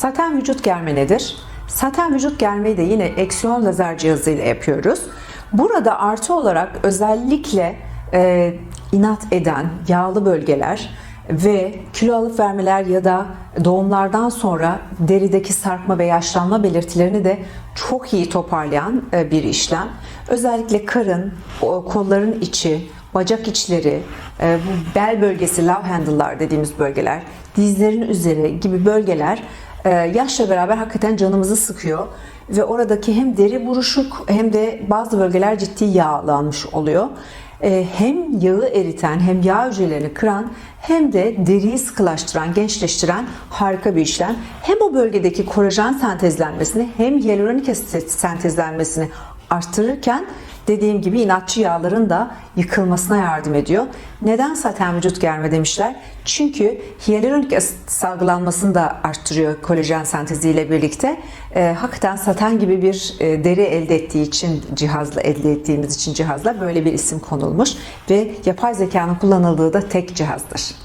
Saten vücut germe nedir? Saten vücut germeyi de yine eksiyon lazer cihazıyla yapıyoruz. Burada artı olarak özellikle e, inat eden yağlı bölgeler ve kilo alıp vermeler ya da doğumlardan sonra derideki sarkma ve yaşlanma belirtilerini de çok iyi toparlayan e, bir işlem. Özellikle karın, kolların içi, bacak içleri, e, bel bölgesi, love handle'lar dediğimiz bölgeler, dizlerin üzeri gibi bölgeler e, yaşla beraber hakikaten canımızı sıkıyor ve oradaki hem deri buruşuk hem de bazı bölgeler ciddi yağlanmış oluyor. E, Hem yağı eriten hem yağ hücrelerini kıran hem de deriyi sıkılaştıran, gençleştiren harika bir işlem. Hem o bölgedeki kolajen sentezlenmesini hem hyaluronik asit sentezlenmesini arttırırken dediğim gibi inatçı yağların da yıkılmasına yardım ediyor. Neden saten vücut germe demişler? Çünkü hyaluronik asit salgılanmasını da arttırıyor kolajen senteziyle birlikte. Ee, hakikaten saten gibi bir e, deri elde ettiği için cihazla elde ettiğimiz için cihazla böyle bir isim konulmuş ve yapay zekanın kullanıldığı da tek cihazdır.